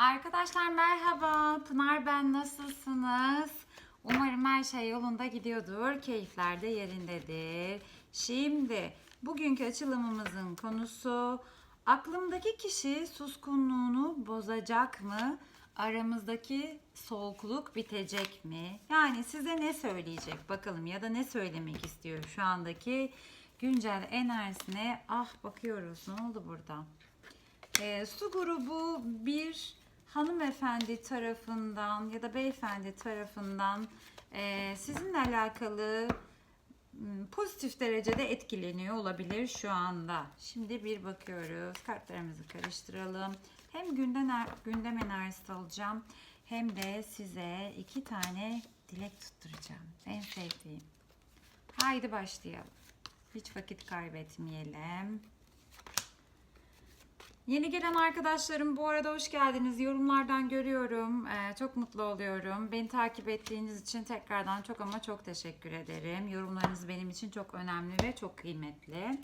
Arkadaşlar merhaba. Pınar ben nasılsınız? Umarım her şey yolunda gidiyordur. Keyifler de yerindedir. Şimdi bugünkü açılımımızın konusu aklımdaki kişi suskunluğunu bozacak mı? Aramızdaki soğukluk bitecek mi? Yani size ne söyleyecek bakalım ya da ne söylemek istiyor şu andaki güncel enerjisine? Ah bakıyoruz ne oldu burada? E, su grubu bir hanımefendi tarafından ya da beyefendi tarafından e, sizinle alakalı pozitif derecede etkileniyor olabilir şu anda. Şimdi bir bakıyoruz. Kartlarımızı karıştıralım. Hem gündem, gündem enerjisi alacağım hem de size iki tane dilek tutturacağım. En sevdiğim. Haydi başlayalım. Hiç vakit kaybetmeyelim. Yeni gelen arkadaşlarım bu arada hoş geldiniz. Yorumlardan görüyorum. Ee, çok mutlu oluyorum. Beni takip ettiğiniz için tekrardan çok ama çok teşekkür ederim. Yorumlarınız benim için çok önemli ve çok kıymetli.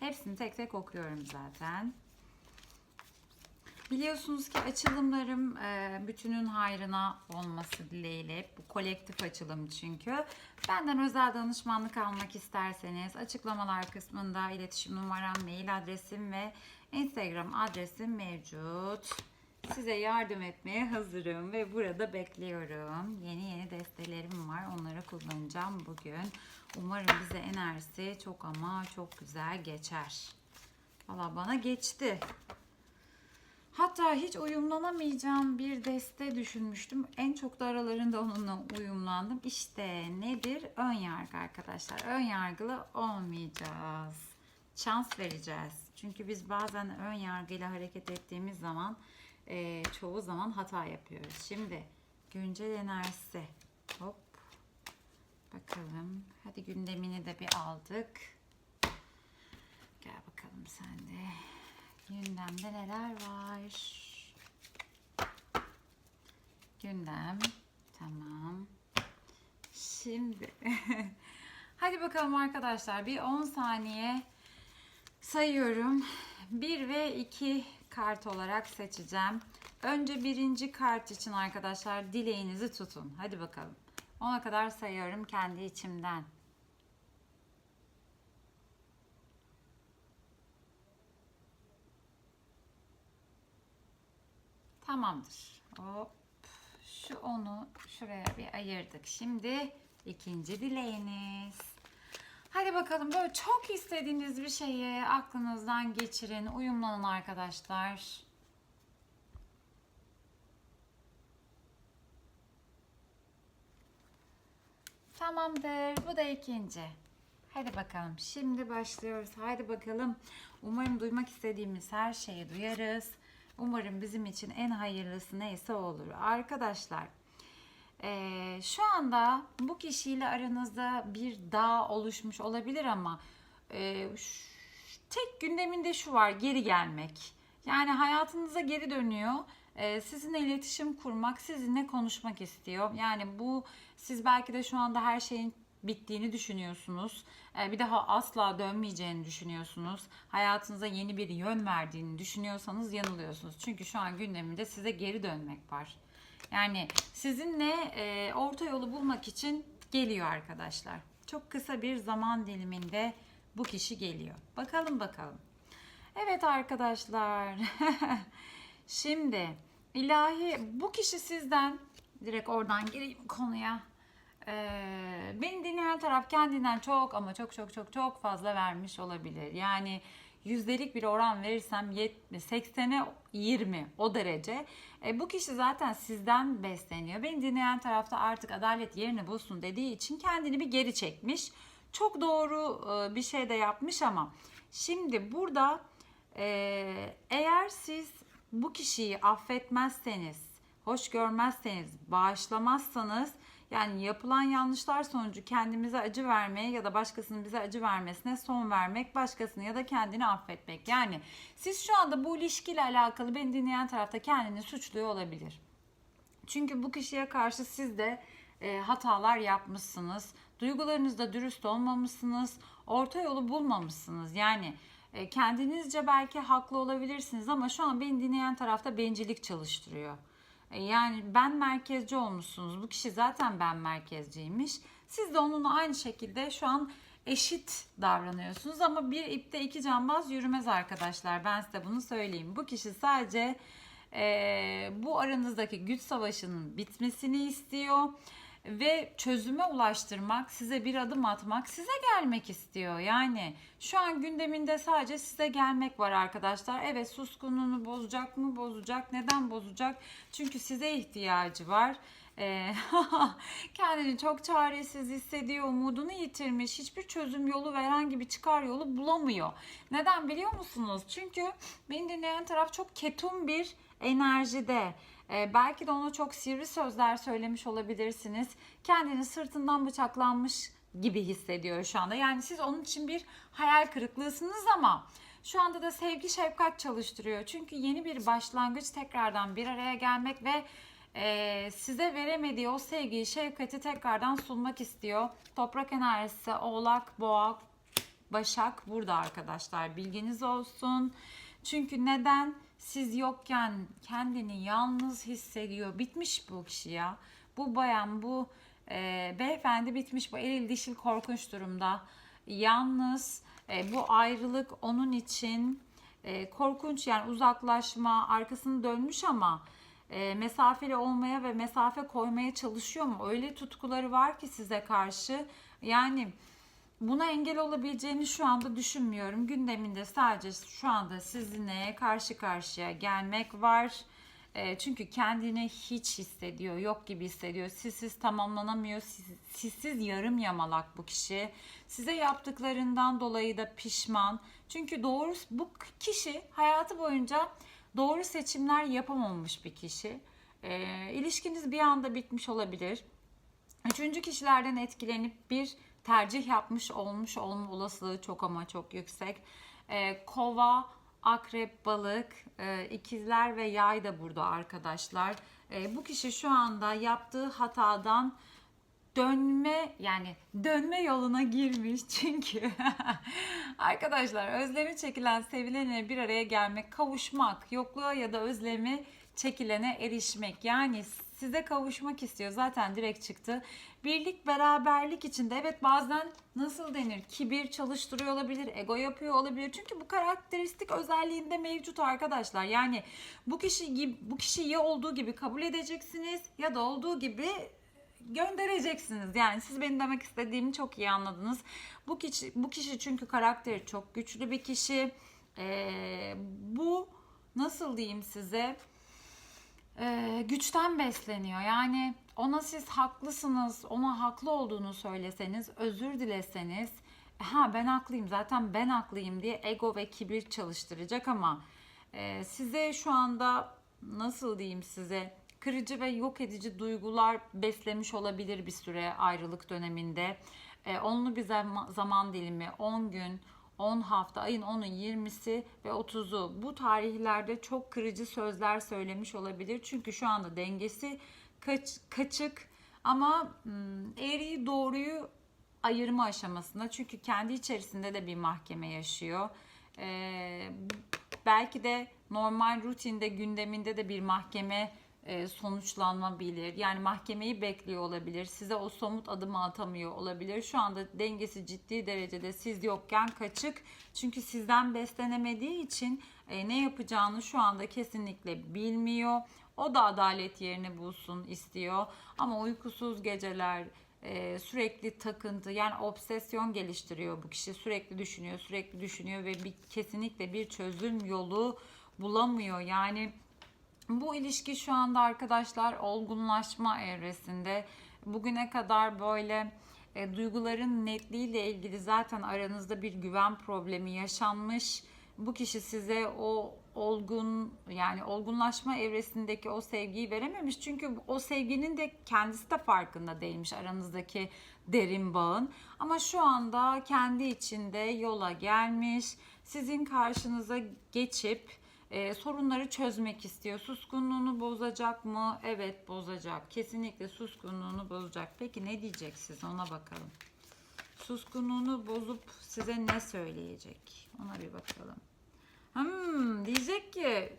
Hepsini tek tek okuyorum zaten. Biliyorsunuz ki açılımlarım e, bütünün hayrına olması dileğiyle. Bu kolektif açılım çünkü. Benden özel danışmanlık almak isterseniz açıklamalar kısmında iletişim numaram, mail adresim ve Instagram adresim mevcut. Size yardım etmeye hazırım ve burada bekliyorum. Yeni yeni destelerim var. Onları kullanacağım bugün. Umarım bize enerjisi çok ama çok güzel geçer. Valla bana geçti. Hatta hiç uyumlanamayacağım bir deste düşünmüştüm. En çok da aralarında onunla uyumlandım. İşte nedir? Ön yargı arkadaşlar. Ön yargılı olmayacağız. Şans vereceğiz. Çünkü biz bazen ön yargıyla hareket ettiğimiz zaman e, çoğu zaman hata yapıyoruz. Şimdi güncel enerjisi. Hop. Bakalım. Hadi gündemini de bir aldık. Gel bakalım sen de. Gündemde neler var? Gündem. Tamam. Şimdi hadi bakalım arkadaşlar bir 10 saniye sayıyorum. 1 ve 2 kart olarak seçeceğim. Önce birinci kart için arkadaşlar dileğinizi tutun. Hadi bakalım. Ona kadar sayıyorum kendi içimden. Tamamdır. Hop. Şu onu şuraya bir ayırdık. Şimdi ikinci dileğiniz. Hadi bakalım böyle çok istediğiniz bir şeyi aklınızdan geçirin. Uyumlanın arkadaşlar. Tamamdır. Bu da ikinci. Hadi bakalım. Şimdi başlıyoruz. Hadi bakalım. Umarım duymak istediğimiz her şeyi duyarız. Umarım bizim için en hayırlısı neyse olur. Arkadaşlar eee, şu anda bu kişiyle aranızda bir dağ oluşmuş olabilir ama ş- tek gündeminde şu var geri gelmek. Yani hayatınıza geri dönüyor. Eee, sizinle iletişim kurmak, sizinle konuşmak istiyor. Yani bu siz belki de şu anda her şeyin bittiğini düşünüyorsunuz. Ee, Bir daha asla dönmeyeceğini düşünüyorsunuz. Hayatınıza yeni bir yön verdiğini düşünüyorsanız yanılıyorsunuz. Çünkü şu an gündeminde size geri dönmek var. Yani sizinle e, orta yolu bulmak için geliyor arkadaşlar. Çok kısa bir zaman diliminde bu kişi geliyor. Bakalım bakalım. Evet arkadaşlar. Şimdi ilahi bu kişi sizden direkt oradan gireyim konuya. Ee, beni dinleyen taraf kendinden çok ama çok çok çok çok fazla vermiş olabilir. Yani yüzdelik bir oran verirsem 70, 80'e 20 o derece. E, bu kişi zaten sizden besleniyor. Beni dinleyen tarafta artık adalet yerini bulsun dediği için kendini bir geri çekmiş. Çok doğru e, bir şey de yapmış ama şimdi burada e, eğer siz bu kişiyi affetmezseniz, hoş görmezseniz, bağışlamazsanız yani yapılan yanlışlar sonucu kendimize acı vermeye ya da başkasının bize acı vermesine son vermek, başkasını ya da kendini affetmek. Yani siz şu anda bu ilişkiyle alakalı beni dinleyen tarafta kendini suçluyor olabilir. Çünkü bu kişiye karşı siz de e, hatalar yapmışsınız. Duygularınızda dürüst olmamışsınız. Orta yolu bulmamışsınız. Yani E, kendinizce belki haklı olabilirsiniz ama şu an beni dinleyen tarafta bencillik çalıştırıyor. E, yani ben merkezci olmuşsunuz. Bu kişi zaten ben merkezciymiş. Siz de onunla aynı şekilde şu an eşit davranıyorsunuz ama bir ipte iki cambaz yürümez arkadaşlar. Ben size bunu söyleyeyim. Bu kişi sadece e, bu aranızdaki güç savaşının bitmesini istiyor ve çözüme ulaştırmak, size bir adım atmak, size gelmek istiyor. Yani şu an gündeminde sadece size gelmek var arkadaşlar. Evet suskunluğunu bozacak mı? Bozacak. Neden bozacak? Çünkü size ihtiyacı var. Ee, kendini çok çaresiz hissediyor, umudunu yitirmiş, hiçbir çözüm yolu ve herhangi bir çıkar yolu bulamıyor. Neden biliyor musunuz? Çünkü beni dinleyen taraf çok ketum bir enerjide. Ee, belki de ona çok sivri sözler söylemiş olabilirsiniz. Kendini sırtından bıçaklanmış gibi hissediyor şu anda. Yani siz onun için bir hayal kırıklığısınız ama şu anda da sevgi şefkat çalıştırıyor. Çünkü yeni bir başlangıç tekrardan bir araya gelmek ve e, size veremediği o sevgiyi, şefkati tekrardan sunmak istiyor. Toprak enerjisi, oğlak, boğa, başak burada arkadaşlar. Bilginiz olsun. Çünkü neden? Siz yokken kendini yalnız hissediyor. Bitmiş bu kişi ya. Bu bayan, bu e, beyefendi bitmiş. Bu eril dişil korkunç durumda. Yalnız e, bu ayrılık onun için e, korkunç yani uzaklaşma, arkasını dönmüş ama e, mesafeli olmaya ve mesafe koymaya çalışıyor mu? Öyle tutkuları var ki size karşı. Yani buna engel olabileceğini şu anda düşünmüyorum. Gündeminde sadece şu anda sizinle karşı karşıya gelmek var. E, çünkü kendini hiç hissediyor, yok gibi hissediyor. Sizsiz tamamlanamıyor, siz, sizsiz yarım yamalak bu kişi. Size yaptıklarından dolayı da pişman. Çünkü doğru bu kişi hayatı boyunca doğru seçimler yapamamış bir kişi. E, ilişkiniz bir anda bitmiş olabilir. Üçüncü kişilerden etkilenip bir tercih yapmış olmuş olma olasılığı çok ama çok yüksek. E, kova, akrep, balık, e, ikizler ve yay da burada arkadaşlar. E, bu kişi şu anda yaptığı hatadan dönme yani dönme yoluna girmiş çünkü arkadaşlar özlemi çekilen sevilene bir araya gelmek kavuşmak yokluğa ya da özlemi çekilene erişmek yani size kavuşmak istiyor zaten direkt çıktı birlik beraberlik içinde evet bazen nasıl denir kibir çalıştırıyor olabilir ego yapıyor olabilir çünkü bu karakteristik özelliğinde mevcut arkadaşlar yani bu kişi gibi bu kişiyi ya olduğu gibi kabul edeceksiniz ya da olduğu gibi göndereceksiniz. Yani siz benim demek istediğimi çok iyi anladınız. Bu kişi bu kişi çünkü karakteri çok güçlü bir kişi. Ee, bu nasıl diyeyim size? Ee, güçten besleniyor. Yani ona siz haklısınız, ona haklı olduğunu söyleseniz, özür dileseniz, ha ben haklıyım zaten ben haklıyım diye ego ve kibir çalıştıracak ama e, size şu anda nasıl diyeyim size kırıcı ve yok edici duygular beslemiş olabilir bir süre ayrılık döneminde. E, onlu bir zaman, zaman dilimi 10 gün, 10 hafta, ayın 10'u, 20'si ve 30'u bu tarihlerde çok kırıcı sözler söylemiş olabilir. Çünkü şu anda dengesi kaç, kaçık ama hmm, eğriyi doğruyu ayırma aşamasında. Çünkü kendi içerisinde de bir mahkeme yaşıyor. Ee, belki de normal rutinde gündeminde de bir mahkeme sonuçlanabilir. Yani mahkemeyi bekliyor olabilir. Size o somut adımı atamıyor olabilir. Şu anda dengesi ciddi derecede siz yokken kaçık. Çünkü sizden beslenemediği için e, ne yapacağını şu anda kesinlikle bilmiyor. O da adalet yerini bulsun istiyor. Ama uykusuz geceler, e, sürekli takıntı yani obsesyon geliştiriyor bu kişi. Sürekli düşünüyor, sürekli düşünüyor ve bir, kesinlikle bir çözüm yolu bulamıyor. Yani bu ilişki şu anda arkadaşlar olgunlaşma evresinde. Bugüne kadar böyle e, duyguların netliğiyle ilgili zaten aranızda bir güven problemi yaşanmış. Bu kişi size o olgun yani olgunlaşma evresindeki o sevgiyi verememiş. Çünkü o sevginin de kendisi de farkında değilmiş aranızdaki derin bağın. Ama şu anda kendi içinde yola gelmiş. Sizin karşınıza geçip e, sorunları çözmek istiyor. Suskunluğunu bozacak mı? Evet bozacak. Kesinlikle suskunluğunu bozacak. Peki ne diyeceksiniz ona bakalım. suskunluğunu bozup size ne söyleyecek? Ona bir bakalım. Hmm, diyecek ki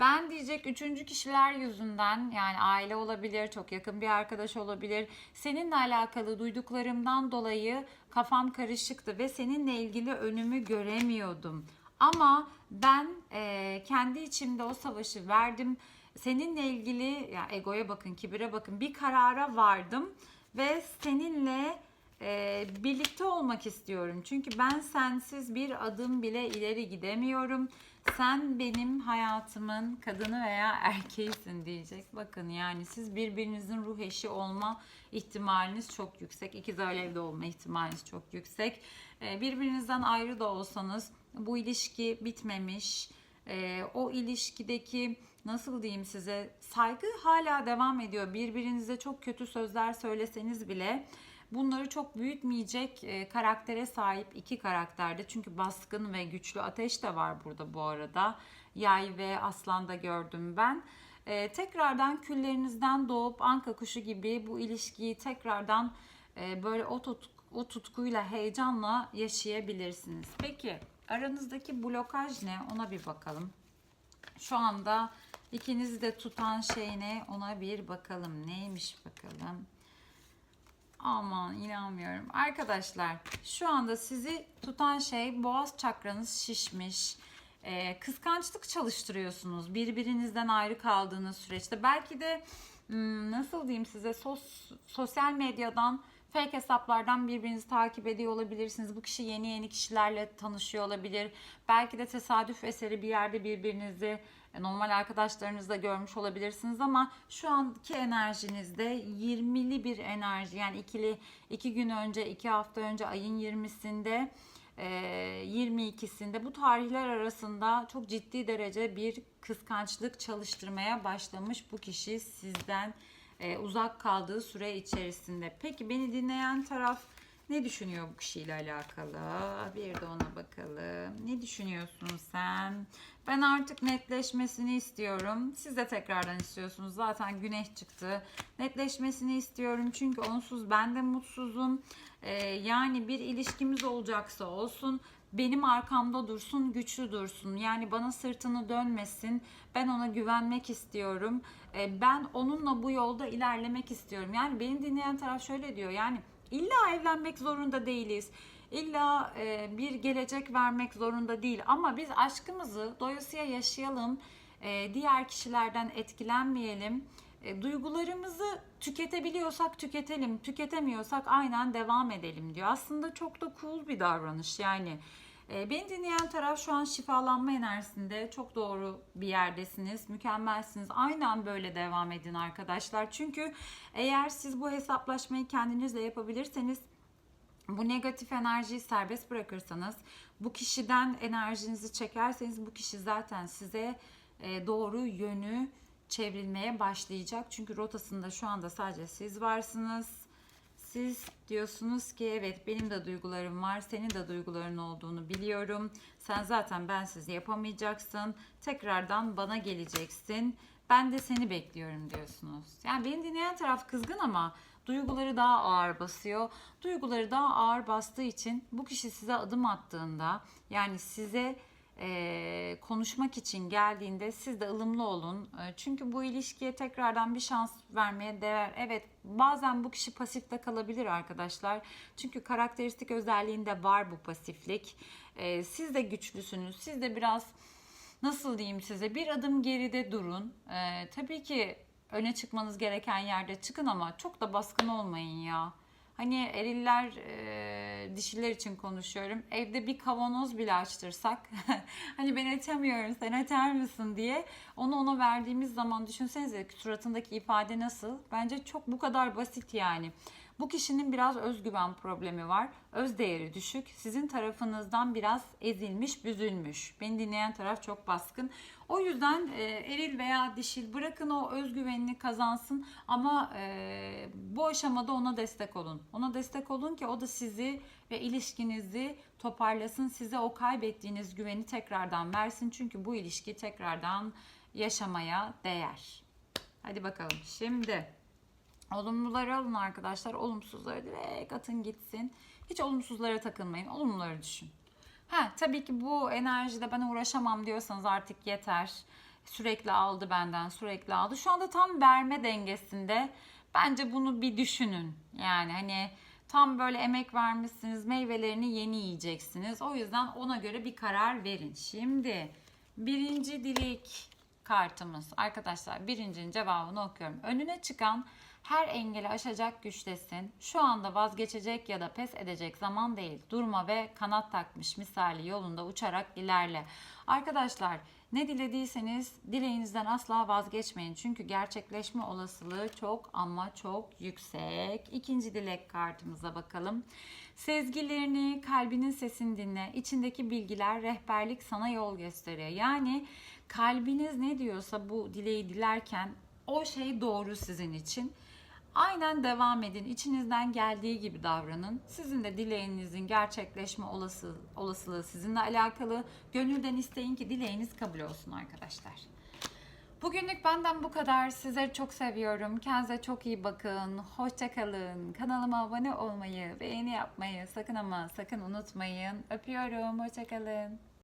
ben diyecek üçüncü kişiler yüzünden yani aile olabilir, çok yakın bir arkadaş olabilir. Seninle alakalı duyduklarımdan dolayı kafam karışıktı ve seninle ilgili önümü göremiyordum. Ama ben e, kendi içimde o savaşı verdim. Seninle ilgili ya egoya bakın, kibire bakın bir karara vardım ve seninle e, birlikte olmak istiyorum. Çünkü ben sensiz bir adım bile ileri gidemiyorum. Sen benim hayatımın kadını veya erkeğisin diyecek. Bakın yani siz birbirinizin ruh eşi olma ihtimaliniz çok yüksek. İkiz alevde olma ihtimaliniz çok yüksek. E, birbirinizden ayrı da olsanız bu ilişki bitmemiş. E, o ilişkideki nasıl diyeyim size saygı hala devam ediyor. Birbirinize çok kötü sözler söyleseniz bile bunları çok büyütmeyecek e, karaktere sahip iki karakterde. Çünkü baskın ve güçlü ateş de var burada bu arada. Yay ve aslan da gördüm ben. E, tekrardan küllerinizden doğup anka kuşu gibi bu ilişkiyi tekrardan e, böyle o, tut, o tutkuyla, heyecanla yaşayabilirsiniz. Peki aranızdaki blokaj ne? Ona bir bakalım. Şu anda ikinizi de tutan şey ne? Ona bir bakalım. Neymiş bakalım. Aman inanmıyorum. Arkadaşlar şu anda sizi tutan şey boğaz çakranız şişmiş. Ee, kıskançlık çalıştırıyorsunuz birbirinizden ayrı kaldığınız süreçte. Belki de hmm, nasıl diyeyim size sos, sosyal medyadan fake hesaplardan birbirinizi takip ediyor olabilirsiniz. Bu kişi yeni yeni kişilerle tanışıyor olabilir. Belki de tesadüf eseri bir yerde birbirinizi normal arkadaşlarınızla görmüş olabilirsiniz ama şu anki enerjinizde 20'li bir enerji yani ikili iki gün önce iki hafta önce ayın 20'sinde 22'sinde bu tarihler arasında çok ciddi derece bir kıskançlık çalıştırmaya başlamış bu kişi sizden e, uzak kaldığı süre içerisinde. Peki beni dinleyen taraf ne düşünüyor bu kişiyle alakalı? Bir de ona bakalım. Ne düşünüyorsun sen? Ben artık netleşmesini istiyorum. Siz de tekrardan istiyorsunuz. Zaten güneş çıktı. Netleşmesini istiyorum. Çünkü onsuz ben de mutsuzum. Ee, yani bir ilişkimiz olacaksa olsun benim arkamda dursun, güçlü dursun. Yani bana sırtını dönmesin. Ben ona güvenmek istiyorum. Ee, ben onunla bu yolda ilerlemek istiyorum. Yani beni dinleyen taraf şöyle diyor. Yani illa evlenmek zorunda değiliz. İlla e, bir gelecek vermek zorunda değil. Ama biz aşkımızı doyasıya yaşayalım. E, diğer kişilerden etkilenmeyelim. E, duygularımızı tüketebiliyorsak tüketelim, tüketemiyorsak aynen devam edelim diyor. Aslında çok da cool bir davranış yani. E, beni dinleyen taraf şu an şifalanma enerjisinde çok doğru bir yerdesiniz, mükemmelsiniz. Aynen böyle devam edin arkadaşlar. Çünkü eğer siz bu hesaplaşmayı kendinizle yapabilirseniz bu negatif enerjiyi serbest bırakırsanız, bu kişiden enerjinizi çekerseniz bu kişi zaten size e, doğru yönü çevrilmeye başlayacak. Çünkü rotasında şu anda sadece siz varsınız. Siz diyorsunuz ki evet benim de duygularım var, senin de duyguların olduğunu biliyorum. Sen zaten bensiz yapamayacaksın. Tekrardan bana geleceksin. Ben de seni bekliyorum diyorsunuz. Yani beni dinleyen taraf kızgın ama duyguları daha ağır basıyor. Duyguları daha ağır bastığı için bu kişi size adım attığında yani size e, konuşmak için geldiğinde siz de ılımlı olun. E, çünkü bu ilişkiye tekrardan bir şans vermeye değer. Evet bazen bu kişi pasifte kalabilir arkadaşlar. Çünkü karakteristik özelliğinde var bu pasiflik. E, siz de güçlüsünüz. Siz de biraz nasıl diyeyim size bir adım geride durun. Tabii ki öne çıkmanız gereken yerde çıkın ama çok da baskın olmayın ya. Hani eriller e, dişiler için konuşuyorum. Evde bir kavanoz bile açtırsak hani ben açamıyorum sen açar mısın diye onu ona verdiğimiz zaman düşünsenize suratındaki ifade nasıl? Bence çok bu kadar basit yani. Bu kişinin biraz özgüven problemi var. Öz değeri düşük. Sizin tarafınızdan biraz ezilmiş, büzülmüş. Beni dinleyen taraf çok baskın. O yüzden e, eril veya dişil bırakın o özgüvenini kazansın ama e, bu aşamada ona destek olun. Ona destek olun ki o da sizi ve ilişkinizi toparlasın. Size o kaybettiğiniz güveni tekrardan versin. Çünkü bu ilişki tekrardan yaşamaya değer. Hadi bakalım. Şimdi Olumluları alın arkadaşlar. Olumsuzları direkt atın gitsin. Hiç olumsuzlara takılmayın. Olumluları düşün. Ha tabii ki bu enerjide ben uğraşamam diyorsanız artık yeter. Sürekli aldı benden, sürekli aldı. Şu anda tam verme dengesinde. Bence bunu bir düşünün. Yani hani tam böyle emek vermişsiniz, meyvelerini yeni yiyeceksiniz. O yüzden ona göre bir karar verin. Şimdi birinci dilek kartımız. Arkadaşlar birincinin cevabını okuyorum. Önüne çıkan her engeli aşacak güçtesin. Şu anda vazgeçecek ya da pes edecek zaman değil. Durma ve kanat takmış misali yolunda uçarak ilerle. Arkadaşlar ne dilediyseniz dileğinizden asla vazgeçmeyin. Çünkü gerçekleşme olasılığı çok ama çok yüksek. İkinci dilek kartımıza bakalım. Sezgilerini, kalbinin sesini dinle. İçindeki bilgiler, rehberlik sana yol gösteriyor. Yani kalbiniz ne diyorsa bu dileği dilerken o şey doğru sizin için. Aynen devam edin. İçinizden geldiği gibi davranın. Sizin de dileğinizin gerçekleşme olası, olasılığı sizinle alakalı. Gönülden isteyin ki dileğiniz kabul olsun arkadaşlar. Bugünlük benden bu kadar. Sizleri çok seviyorum. Kendinize çok iyi bakın. Hoşçakalın. Kanalıma abone olmayı, beğeni yapmayı sakın ama sakın unutmayın. Öpüyorum. Hoşçakalın.